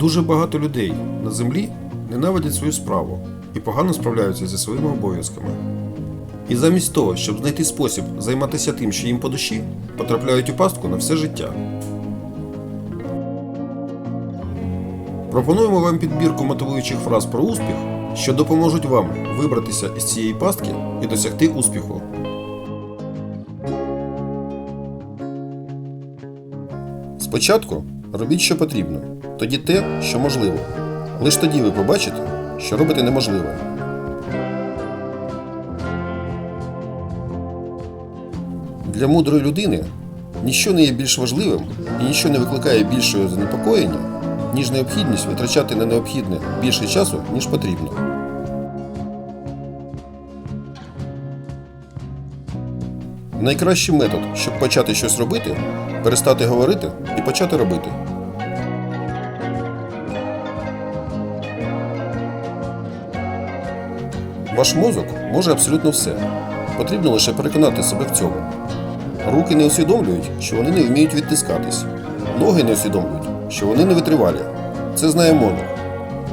Дуже багато людей на землі ненавидять свою справу і погано справляються зі своїми обов'язками. І замість того, щоб знайти спосіб займатися тим, що їм по душі, потрапляють у пастку на все життя. Пропонуємо вам підбірку мотивуючих фраз про успіх, що допоможуть вам вибратися із цієї пастки і досягти успіху. Спочатку робіть, що потрібно, тоді те, що можливо. Лише тоді ви побачите, що робите неможливе. Для мудрої людини ніщо не є більш важливим і ніщо не викликає більшого занепокоєння, ніж необхідність витрачати на необхідне більше часу, ніж потрібно. Найкращий метод, щоб почати щось робити, перестати говорити і почати робити. Ваш мозок може абсолютно все. Потрібно лише переконати себе в цьому. Руки не усвідомлюють, що вони не вміють відтискатись. Ноги не усвідомлюють, що вони не витривалі. Це знає мозок.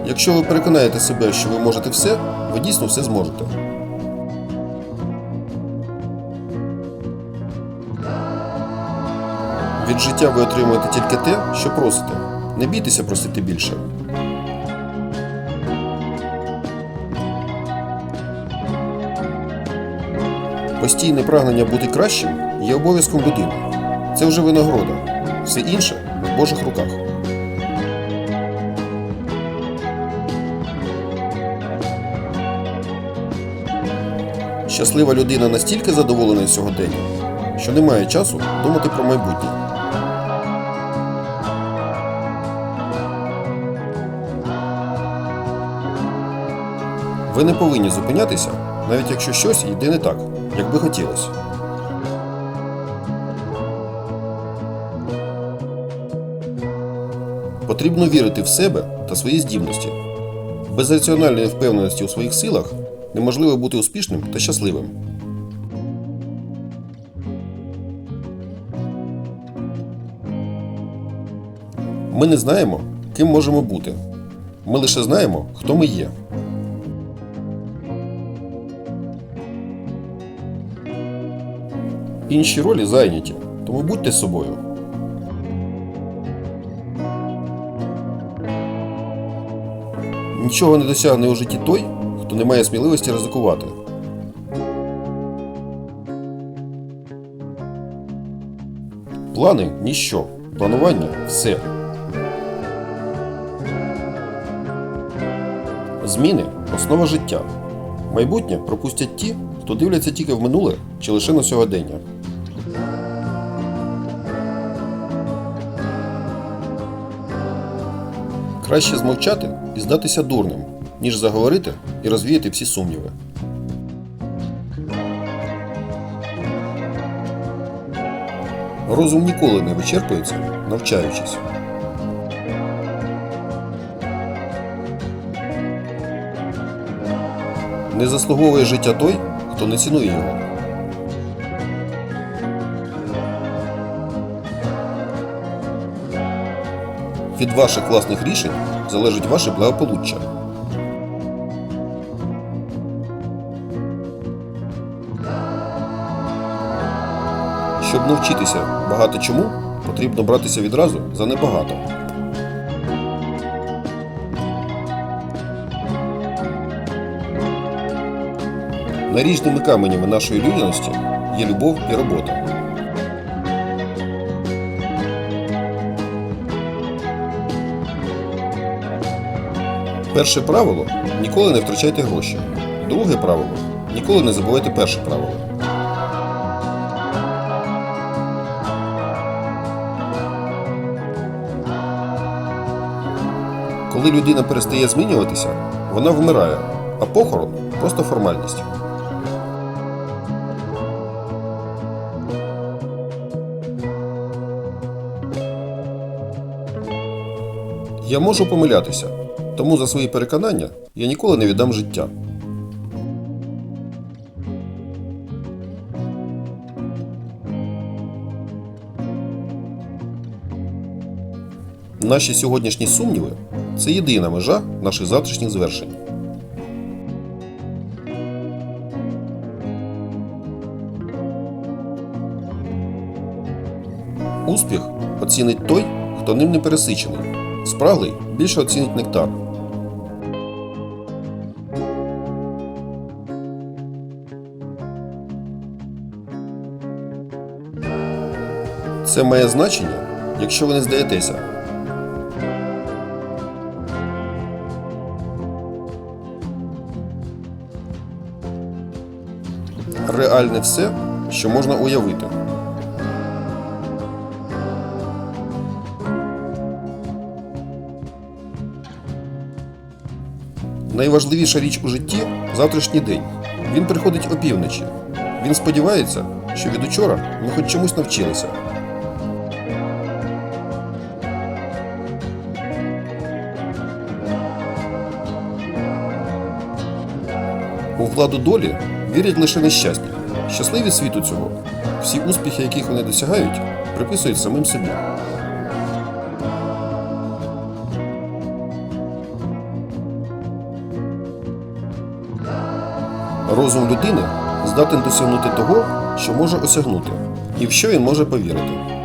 Якщо ви переконаєте себе, що ви можете все, ви дійсно все зможете. Від життя ви отримуєте тільки те, що просите. Не бійтеся просити більше. Постійне прагнення бути кращим є обов'язком людини. Це вже винагорода. Все інше в Божих руках. Щаслива людина настільки задоволена сьогоденням, що не має часу думати про майбутнє. Ви не повинні зупинятися, навіть якщо щось йде не так, як би хотілося. Потрібно вірити в себе та свої здібності. Без раціональної впевненості у своїх силах неможливо бути успішним та щасливим. Ми не знаємо, ким можемо бути. Ми лише знаємо, хто ми є. Інші ролі зайняті, тому будьте собою. Нічого не досягне у житті той, хто не має сміливості ризикувати. Плани ніщо. Планування все. Зміни основа життя. Майбутнє пропустять ті, хто дивляться тільки в минуле чи лише на сьогодення. Краще змовчати і здатися дурним, ніж заговорити і розвіяти всі сумніви. Розум ніколи не вичерпується, навчаючись. Не заслуговує життя той, хто не цінує його. Від ваших власних рішень залежить ваше благополуччя. Щоб навчитися багато чому, потрібно братися відразу за небагато. Наріжними каменями нашої людяності є любов і робота. Перше правило ніколи не втрачайте гроші. Друге правило ніколи не забувайте перше правило. Коли людина перестає змінюватися, вона вмирає, а похорон просто формальність. Я можу помилятися, тому за свої переконання я ніколи не віддам життя. Наші сьогоднішні сумніви це єдина межа наших завтрашніх звершень. Успіх оцінить той, хто ним не пересичений. Спраглий більше оцінить нектар. Це має значення, якщо ви не здаєтеся. Реальне все, що можна уявити. Найважливіша річ у житті завтрашній день. Він приходить опівночі. Він сподівається, що від учора ми хоч чомусь навчилися. У владу долі вірять лише нещасні, щасливі світу цього. Всі успіхи, яких вони досягають, приписують самим собі. Розум людини здатен досягнути того, що може осягнути, і в що він може повірити.